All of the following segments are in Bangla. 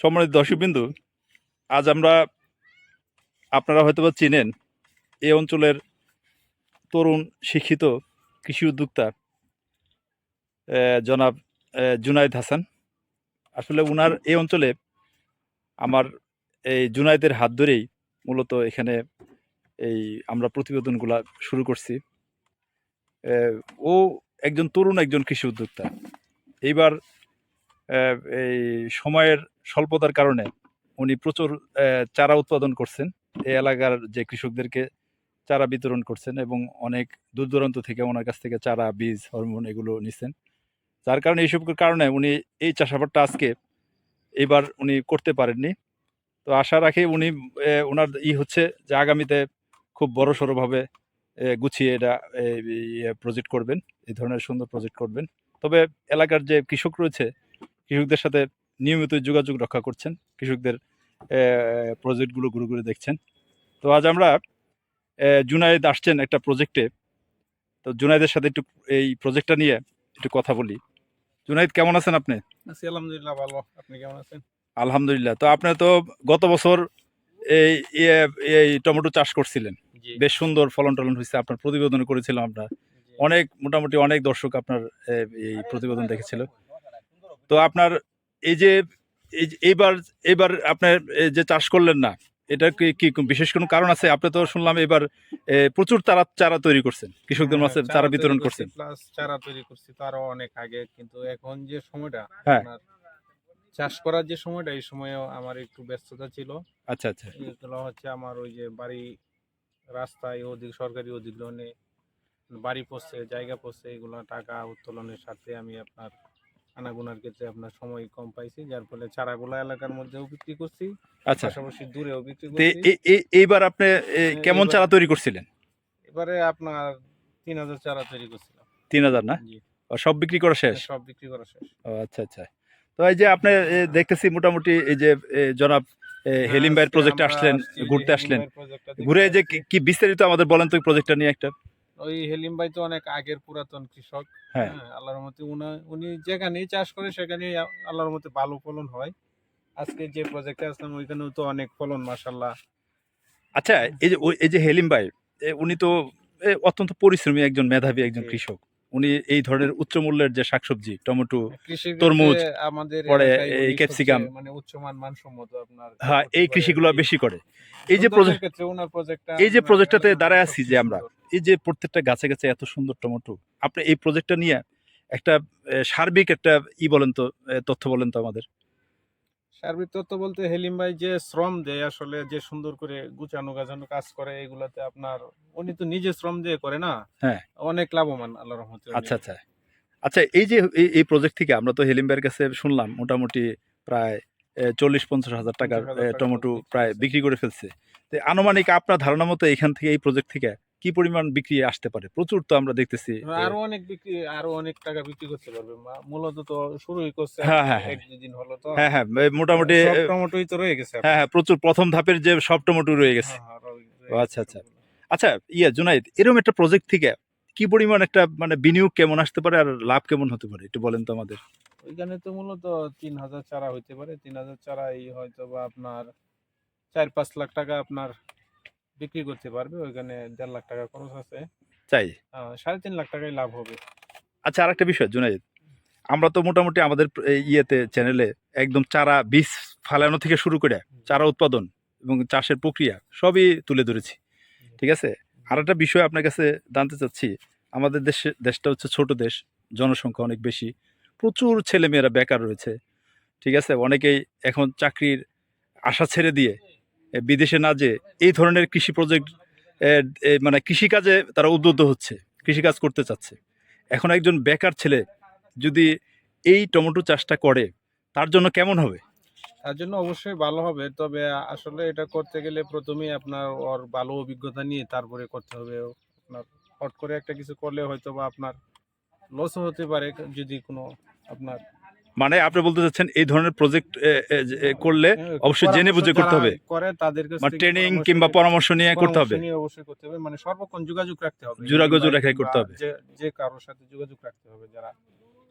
সম্মানিত দর্শকবিন্দু, আজ আমরা আপনারা হয়তো বা চিনেন এই অঞ্চলের তরুণ, শিক্ষিত কৃষি উদ্যোক্তা জনাব জুনায়েদ হাসান। আসলে উনার এই অঞ্চলে আমার এই জুনায়েদের হাত ধরেই মূলত এখানে এই আমরা প্রতিবেদনগুলা শুরু করছি। ও একজন তরুণ, একজন কৃষি উদ্যোক্তা। এইবার এই সময়ের স্বল্পতার কারণে উনি প্রচুর চারা উৎপাদন করছেন। এই এলাকার যে কৃষকদেরকে চারা বিতরণ করছেন এবং অনেক দূর দূরান্ত থেকে ওনার কাছ থেকে চারা, বীজ, হরমোন এগুলো নিছেন যার কারণে এইসব কারণে উনি এই চাষাবাদটা আজকে এবার উনি করতে পারেননি। তো আশা রাখি উনি ওনার ই হচ্ছে যে আগামীতে খুব বড় সড়োভাবে গুছিয়ে এটা প্রজেক্ট করবেন। এই ধরনের সুন্দর প্রজেক্ট করবেন। তবে এলাকার যে কৃষক রয়েছে কৃষকদের সাথে নিয়মিত যোগাযোগ রক্ষা করছেন কৃষকদের প্রজেক্টগুলো ঘুরে ঘুরে দেখছেন। তো আজ আমরা আহ, জুনায়েদ আসছেন একটা প্রজেক্টে তো জুনায়েদের সাথে একটু এই প্রজেক্টটা নিয়ে একটু কথা বলি। জুনায়েদ কেমন আছেন আপনি? আছি আলহামদুলিল্লাহ ভালো। আপনি কেমন আছেন? আলহামদুলিল্লাহ। তো আপনি তো গত বছর এই এই টমেটো চাষ করছিলেন। বেশ সুন্দর ফলন টলন হয়েছে আপনার প্রতিবেদন করেছিলাম আমরা। অনেক মোটামুটি অনেক দর্শক আপনার এই প্রতিবেদন দেখেছিল। তো আপনার এই যে এই যে- এইবার এইবার আপনার যে চাষ করলেন না এটা কি কি বিশেষ কোনো কারণ আছে? আপনি তো শুনলাম এবার প্রচুর তারা চারা তৈরি করছেন কৃষকদের মাঝে হ্যাঁ, চারা বিতরণ করছেন। প্লাস চারা তৈরি করছি তারও অনেক আগে কিন্তু এখন যে সময়টা হ্যাঁ। আপনার চাষ করার যে সময়টা এই সময়েও আমার একটু ব্যস্ততা ছিল। আচ্ছা আচ্ছা। এগুলো হচ্ছে আমার ওই যে বাড়ি রাস্তায় অধিক সরকারি অধিগ্রহণে বাড়ি পড়ছে জায়গা পড়ছে এগুলো টাকা উত্তোলনের সাথে আমি আপনার আনাগুনার ক্ষেত্রে আপনার সময় কম পাইছি যার ফলে চারাগুলো এলাকার মধ্যেও বিক্রি করছি আচ্ছা। পাশাপাশি দূরেও বিক্রি করছি। এইবার আপনি কেমন চারা তৈরি করছিলেন? এবারে আপনার তিন হাজার চারা তৈরি করছিলাম। তিন হাজার না? সব বিক্রি করা শেষ? সব বিক্রি করা শেষ। ও আচ্ছা আচ্ছা। তো এই যে আপনি দেখতেছি মোটামুটি এই যে জনাব এ, হেলিম ভাইয়ের প্রজেক্টে আসলেন ঘুরতে আসলেন। ঘুরে যে কি- কি বিস্তারিত আমাদের বলেন তো প্রজেক্টটা নিয়ে একটা। ওই হেলিম ভাই তো অনেক আগের পুরাতন কৃষক। হ্যাঁ। হ্যাঁ আল্লাহর মতে উনা- উনি যেখানেই চাষ করে সেখানেই আল্লাহর মতে ভালো ফলন হয়। আজকে যে প্রজেক্টে আসলাম ওইখানেও তো অনেক ফলন মাসাল্লাহ আচ্ছা এই যে এই যে হেলিম ভাই উনি তো অত্যন্ত পরিশ্রমী একজন মেধাবী একজন কৃষক। উনি এই ধরনের উচ্চ মূল্যের যে শাকসবজি টমেটো তরমুজ, আমাদের পরে এই ক্যাপসিকাম। মানে উচ্চমান মানসম্মত আপনার হ্যাঁ এই কৃষিগুলো বেশি করে। এই যে প্রজেক্ট ক্ষেত্রে ওনার প্রজেক্টটা এই যে প্রজেক্টটাতে দাঁড়ায় আছি যে আমরা। এই যে প্রত্যেকটা গাছে গাছে এত সুন্দর টমেটো আপনি এই প্রজেক্টটা নিয়ে একটা সার্বিক একটা ই বলেন তো তথ্য বলেন তো আমাদের। সার্বিক তথ্য বলতে হেলিম ভাই যে শ্রম দেয় আসলে যে সুন্দর করে গুছানো গাছানো কাজ করে এগুলাতে আপনার উনি তো নিজে শ্রম দিয়ে করে না? হ্যাঁ। অনেক লাভবান আল্লাহ রহমতে আচ্ছা আচ্ছা। আচ্ছা এই যে এই- প্রজেক্ট থেকে আমরা তো হেলিম ভাইয়ের কাছে শুনলাম মোটামুটি প্রায় চল্লিশ পঞ্চাশ হাজার টাকার 50,000 এ, টাকা টমেটো প্রায় বিক্রি করে ফেলছে। তো আনুমানিক আপনার ধারণা মতো এখান থেকে এই প্রজেক্ট থেকে কি পরিমাণ বিক্রি আসতে পারে? প্রচুর তো আমরা দেখতেছি আরও অনেক বিক্রি আরও অনেক টাকা বিক্রি করতে পারবে। মূলত তো শুরুই করছে হ্যাঁ, হ্যাঁ, হ্যাঁ। দিন হলো তো। হ্যাঁ হ্যাঁ মোটামুটি টমেটোই তো রয়ে গেছে হ্যাঁ হ্যাঁ প্রচুর প্রথম ধাপের যে সব টমেটো রয়ে গেছে। হ্যাঁ, হ্যাঁ, আচ্ছা, আচ্ছা। আচ্ছা ইয়া জুনাইদ এরকম একটা প্রজেক্ট থেকে কি পরিমাণ একটা মানে বিনিয়োগ কেমন আসতে পারে আর লাভ কেমন হতে পারে? একটু বলেন তো আমাদের। ওইখানে তো মূলত তিন হাজার চারা হইতে পারে। তিন হাজার চারা এই হয়তো বা আপনার চার পাঁচ লাখ টাকা আপনার বিক্রি করতে পারবে ওইখানে দেড় লাখ টাকা খরচ আছে। চাই। সাড়ে তিন লাখ টাকাই লাভ হবে। আচ্ছা আরেকটা বিষয় জুনাইদ। আমরা তো মোটামুটি আমাদের ইয়েতে চ্যানেলে একদম চারা বীজ ফালানো থেকে শুরু করে চারা উৎপাদন এবং চাষের প্রক্রিয়া সবই তুলে ধরেছি। ঠিক আছে? আর একটা বিষয় আপনার কাছে জানতে চাচ্ছি আমাদের দেশে দেশটা হচ্ছে ছোট দেশ জনসংখ্যা অনেক বেশি প্রচুর ছেলেমেয়েরা বেকার রয়েছে। ঠিক আছে? অনেকেই এখন চাকরির আশা ছেড়ে দিয়ে বিদেশে না যে এই ধরনের কৃষি প্রজেক্ট মানে কৃষিকাজে তারা উদ্বুদ্ধ হচ্ছে, কৃষিকাজ করতে চাচ্ছে। এখন একজন বেকার ছেলে যদি এই টমেটো চাষটা করে, তার জন্য কেমন হবে? তার জন্য অবশ্যই ভালো হবে, তবে আসলে এটা করতে গেলে প্রথমেই আপনার ওর ভালো অভিজ্ঞতা নিয়ে তারপরে করতে হবে। আপনার হট করে একটা কিছু করলে হয়তো বা আপনার লসও হতে পারে, যদি কোনো আপনার মানে আপনি বলতে চাচ্ছেন এই ধরনের প্রজেক্ট করলে অবশ্যই জেনে বুঝে করতে হবে। করে তাদের কাছ মানে ট্রেনিং কিংবা পরামর্শ নিয়ে করতে হবে। অবশ্যই করতে হবে। মানে সর্বক্ষণ যোগাযোগ রাখতে হবে। যোগাযোগ কিংবা রেখে করতে হবে। যে কারোর সাথে যোগাযোগ রাখতে হবে যারা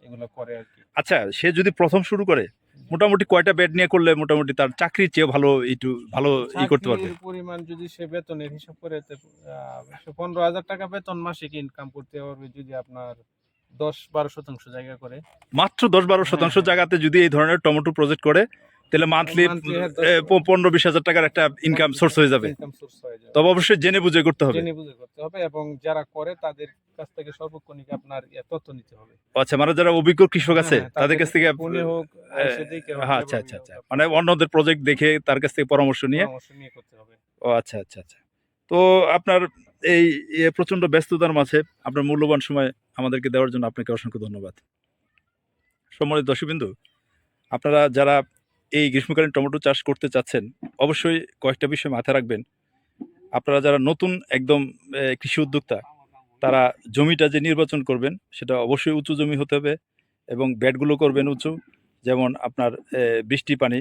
এগুলো করে আর কি। আচ্ছা সে যদি প্রথম শুরু করে মোটামুটি কয়টা বেড নিয়ে করলে মোটামুটি তার চাকরির চেয়ে ভালো একটু ভালো ই করতে পারবে? পরিমাণ যদি সে বেতনের হিসাব করে পনেরো হাজার টাকা বেতন মাসিক ইনকাম করতে পারবে যদি আপনার দশ বারো শতাংশ জায়গা করে। মাত্র দশ বারো শতাংশ হ্যাঁ। জায়গাতে যদি এই ধরনের টমেটো প্রজেক্ট করে তাহলে মান্থলি হ্যাঁ, পনেরো বিশ হাজার টাকার একটা ইনকাম সোর্স হয়ে যাবে। হয়ে তবে অবশ্যই জেনে বুঝে করতে হবে। জেনে বুঝে করতে হবে এবং যারা করে তাদের কাছ থেকে সর্বক্ষণিক আপনার তথ্য নিতে হবে। আচ্ছা মানে যারা অভিজ্ঞ কৃষক আছে হ্যাঁ, তাদের কাছ থেকে হোক এসে দেখে হোক, হ্যাঁ আচ্ছা আচ্ছা আচ্ছা। মানে অন্যদের প্রজেক্ট দেখে তার কাছ থেকে পরামর্শ নিয়ে। করতে হবে। ও আচ্ছা আচ্ছা আচ্ছা। তো আপনার এই প্রচণ্ড ব্যস্ততার মাঝে আপনার মূল্যবান সময় আমাদেরকে দেওয়ার জন্য আপনাকে অসংখ্য ধন্যবাদ। সম্মানিত দর্শকবিন্দু, আপনারা যারা এই গ্রীষ্মকালীন টমেটো চাষ করতে চাচ্ছেন, অবশ্যই কয়েকটা বিষয় মাথায় রাখবেন। আপনারা যারা নতুন একদম কৃষি উদ্যোক্তা, তারা জমিটা যে নির্বাচন করবেন, সেটা অবশ্যই উঁচু জমি হতে হবে এবং ব্যাডগুলো করবেন উঁচু। যেমন আপনার বৃষ্টি পানি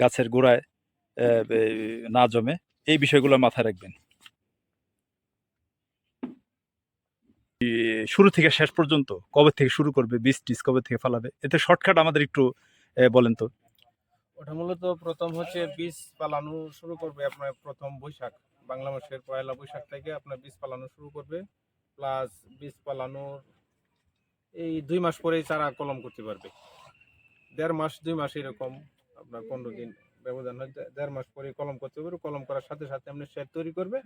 গাছের গোড়ায় না জমে, এই বিষয়গুলো মাথায় রাখবেন। শুরু থেকে শেষ পর্যন্ত কবে থেকে শুরু করবে, বীজ টিজ কবে থেকে ফালাবে? এতে শর্টকাট আমাদের একটু বলেন তো। ওটা মূলত প্রথম হচ্ছে বীজ পালানো শুরু করবে আপনার প্রথম বৈশাখ। বাংলা মাসের পয়লা বৈশাখ থেকে আপনার বীজ পালানো শুরু করবে, প্লাস বীজ পালানোর এই দুই মাস পরেই চারা কলম করতে পারবে। দেড় মাস, দুই মাস এরকম আপনার পনেরো দিন। ব্যবধান হয় দেড় মাস পরে কলম করতে পারবে কলম করার সাথে সাথে আপনি শেড তৈরি করবে।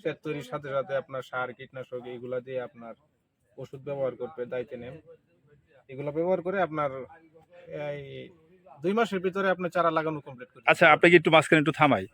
শেড তৈরির সাথে সাথে আপনার সার কীটনাশক এইগুলা দিয়ে আপনার ওষুধ ব্যবহার করবে দায়িত্ব নেন। এগুলো ব্যবহার করে আপনার এই দুই মাসের ভিতরে আপনার চারা লাগানো কমপ্লিট করবে আচ্ছা আপনাকে একটু মাঝখানে একটু থামাই।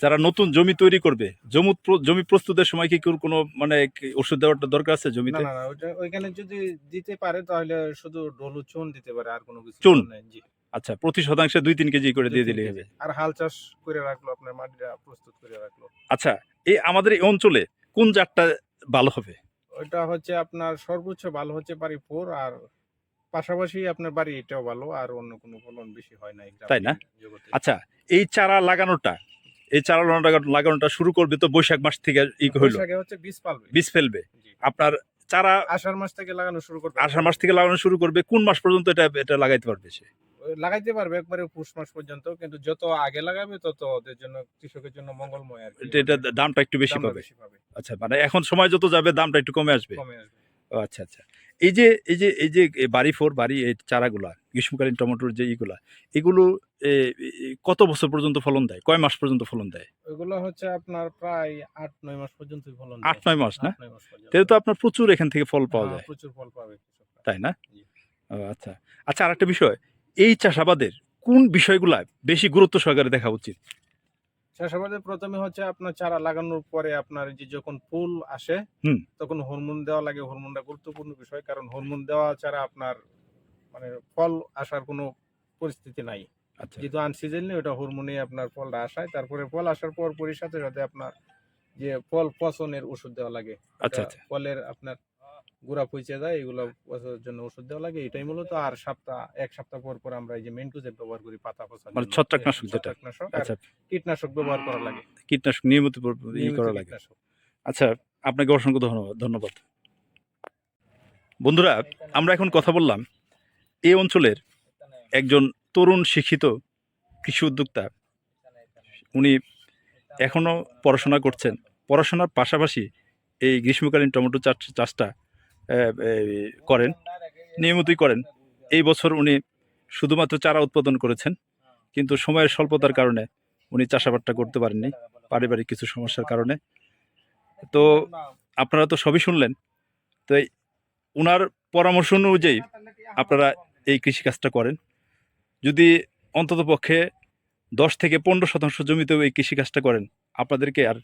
যারা নতুন জমি তৈরি করবে জমি জমি প্রস্তুতের সময় কি কোনো মানে ওষুধ দেওয়ার দরকার আছে জমিতে? না না ওইখানে যদি দিতে পারে তাহলে শুধু ডলু চুন দিতে পারে আর কোনো কিছু চুন? নাই, জি। আচ্ছা প্রতি শতাংশে দুই তিন কেজি করে দিয়ে দিলে হবে। আর হাল চাষ করে রাখল আপনার মাটিটা প্রস্তুত করে রাখল। আচ্ছা এই আমাদের এই অঞ্চলে কোন জাতটা ভালো হবে? ওইটা হচ্ছে আপনার সর্বোচ্চ ভালো হচ্ছে বাড়ি ফোর আর পাশাপাশি আপনার বাড়ি এটাও ভালো আর অন্য কোনো ফলন বেশি হয় না তাই না? আচ্ছা এই চারা লাগানোটা এই চারা লাগানো- লাগানোটা শুরু করবে তো বৈশাখ মাস থেকে ই হইল। বৈশাখে হচ্ছে বীজ পালবে বীজ ফেলবে। আপনার চারা আষাঢ় মাস থেকে লাগানো শুরু করবে। আষাঢ় মাস থেকে লাগানো শুরু করবে কোন মাস পর্যন্ত এটা এটা লাগাইতে পারবে সে? লাগাইতে পারবে একবারে পুষ মাস পর্যন্ত কিন্তু যত আগে লাগাবে তত ওদের জন্য কৃষকের জন্য মঙ্গলময় আর। এটা দামটা একটু বেশি পাবে। বেশি পাবে। আচ্ছা মানে এখন সময় যত যাবে দামটা একটু কমে আসবে। কমে আসবে। ও আচ্ছা আচ্ছা। এই যে এই যে এই যে বাড়ি ফোর বাড়ি এই চারাগুলা গ্রীষ্মকালীন টমেটোর যে ইগুলা এগুলো কত বছর পর্যন্ত ফলন দেয়? কয় মাস পর্যন্ত ফলন দেয়? ওইগুলো হচ্ছে আপনার প্রায় আট নয় মাস পর্যন্ত ফলন আট নয় মাস না। তাহলে তো আপনার প্রচুর এখান থেকে ফল পাওয়া হ্যাঁ, যায়। প্রচুর ফল পাবে তাই না? ও আচ্ছা। আচ্ছা আর একটা বিষয় এই চাষাবাদের কোন বিষয়গুলা বেশি গুরুত্ব সহকারে দেখা উচিত? চাষাবাদে প্রথমে হচ্ছে আপনার চারা লাগানোর পরে আপনার যে যখন ফুল আসে তখন হরমোন দেওয়া লাগে। হরমোনটা গুরুত্বপূর্ণ বিষয় কারণ হরমোন দেওয়া ছাড়া আপনার মানে ফল আসার কোনো পরিস্থিতি নাই। আচ্ছা। যেহেতু আনসিজনলি ওটা হরমোনে আপনার ফলটা আসায়। তারপরে ফল আসার পর পরই সাথে সাথে আপনার যে ফল পচনের ওষুধ দেওয়া লাগে। আচ্ছা আচ্ছা। ফলের আপনার গুড়া পচে যায় এগুলো পচার জন্য ওষুধ দেওয়া লাগে। এটাই মূলত আর সপ্তাহ এক সপ্তাহ পর পর আমরা এই যে মেন্টুজের ব্যবহার করি পাতা পচার মানে ছত্রাকনাশক যেটা। আচ্ছা। কীটনাশক ব্যবহার করা লাগে। কীটনাশক নিয়মিত ই করা লাগে। আচ্ছা আপনাকে অসংখ্য ধন্যবাদ ধন্যবাদ। বন্ধুরা আমরা এখন কথা বললাম এই অঞ্চলের একজন তরুণ শিক্ষিত কৃষি উদ্যোক্তা। উনি এখনও পড়াশোনা করছেন। পড়াশোনার পাশাপাশি এই গ্রীষ্মকালীন টমেটো চাষ চাষটা করেন, নিয়মিতই করেন। এই বছর উনি শুধুমাত্র চারা উৎপাদন করেছেন, কিন্তু সময়ের স্বল্পতার কারণে উনি চাষাবাদটা করতে পারেননি, পারিবারিক কিছু সমস্যার কারণে। তো আপনারা তো সবই শুনলেন, তো ওনার পরামর্শ অনুযায়ী আপনারা এই কৃষিকাজটা করেন। যদি অন্তত পক্ষে দশ থেকে পনেরো শতাংশ জমিতেও এই কৃষিকাজটা করেন, আপনাদেরকে আর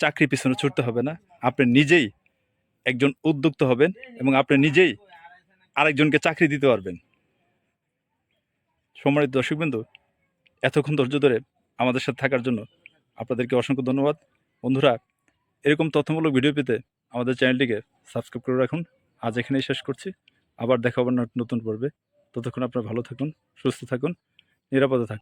চাকরি পিছনে ছুটতে হবে না। আপনি নিজেই একজন উদ্যোক্তা হবেন এবং আপনি নিজেই আরেকজনকে চাকরি দিতে পারবেন। সম্মানিত দর্শকবৃন্দ, এতক্ষণ ধৈর্য ধরে আমাদের সাথে থাকার জন্য আপনাদেরকে অসংখ্য ধন্যবাদ। বন্ধুরা, এরকম তথ্যমূলক ভিডিও পেতে আমাদের চ্যানেলটিকে সাবস্ক্রাইব করে রাখুন। আজ এখানেই শেষ করছি। আবার দেখা হবে নতুন পর্বে। ততক্ষণ আপনারা ভালো থাকুন, সুস্থ থাকুন, নিরাপদে থাকুন।